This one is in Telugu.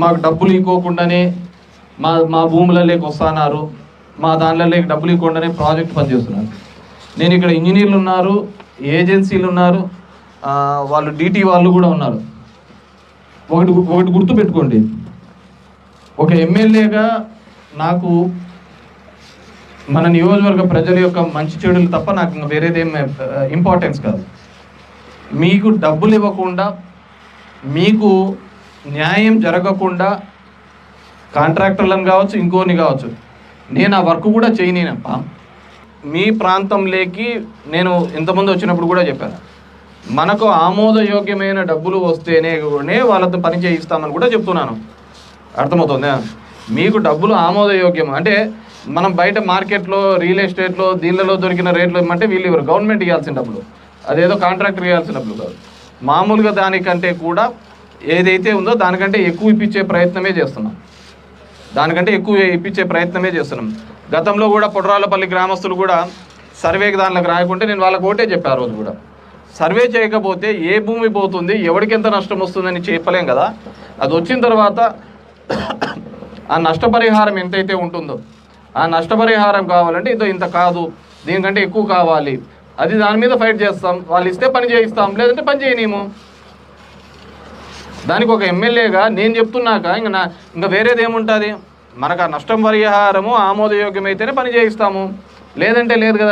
మాకు డబ్బులు ఇవ్వకుండానే మా మా భూములలోకి వస్తున్నారు మా దానిలోకి డబ్బులు ఇవ్వకుండానే ప్రాజెక్ట్ పనిచేస్తున్నారు నేను ఇక్కడ ఇంజనీర్లు ఉన్నారు ఏజెన్సీలు ఉన్నారు వాళ్ళు డీటీ వాళ్ళు కూడా ఉన్నారు. ఒకటి ఒకటి గుర్తు పెట్టుకోండి. ఒక ఎమ్మెల్యేగా నాకు మన నియోజకవర్గ ప్రజల యొక్క మంచి చెడులు తప్ప నాకు వేరేదేం ఇంపార్టెన్స్ కాదు. మీకు డబ్బులు ఇవ్వకుండా మీకు న్యాయం జరగకుండా కాంట్రాక్టర్లను కావచ్చు ఇంకోని కావచ్చు. నేను ఆ వర్క్ కూడా చేయనేనప్ప మీ ప్రాంతంలోకి నేను ఇంతమంది వచ్చినప్పుడు కూడా చెప్పాను. మనకు ఆమోదయోగ్యమైన డబ్బులు వస్తేనే వాళ్ళతో పని చేయిస్తామని కూడా చెప్తున్నాను. అర్థమవుతుందా? మీకు డబ్బులు ఆమోదయోగ్యం అంటే మనం బయట మార్కెట్లో రియల్ ఎస్టేట్లో దీనిలో దొరికిన రేట్లు ఏమంటే వీళ్ళు ఇవ్వరు గవర్నమెంట్ ఇవ్వాల్సిన డబ్బులు. అదేదో కాంట్రాక్టర్ ఇవ్వాల్సిన డబ్బులు కాదు. మామూలుగా దానికంటే కూడా ఏదైతే ఉందో దానికంటే ఎక్కువ ఇప్పించే ప్రయత్నమే చేస్తున్నాం. దానికంటే ఎక్కువ ఇప్పించే ప్రయత్నమే చేస్తున్నాం. గతంలో కూడా పొడరాలపల్లి గ్రామస్తులు కూడా సర్వేకి దానిలోకి రాయకుంటే నేను వాళ్ళకు ఒకటే చెప్పాను రోజు కూడా. సర్వే చేయకపోతే ఏ భూమి పోతుంది ఎవరికి ఎంత నష్టం వస్తుందని చెప్పలేం కదా. అది వచ్చిన తర్వాత ఆ నష్టపరిహారం ఎంతైతే ఉంటుందో ఆ నష్టపరిహారం కావాలంటే ఇంత ఇంత కాదు దీనికంటే ఎక్కువ కావాలి. అది దాని మీద ఫైట్ చేస్తాం వాళ్ళు ఇస్తే పని చేయిస్తాం లేదంటే పని చేయనీము దానికి ఒక ఎమ్మెల్యేగా నేను చెప్తున్నాక ఇంకా నా ఇంకా వేరేది ఏముంటుంది? మనకు ఆ నష్టం పరిహారము ఆమోదయోగ్యమైతేనే పని చేయిస్తాము. లేదంటే లేదు కదా.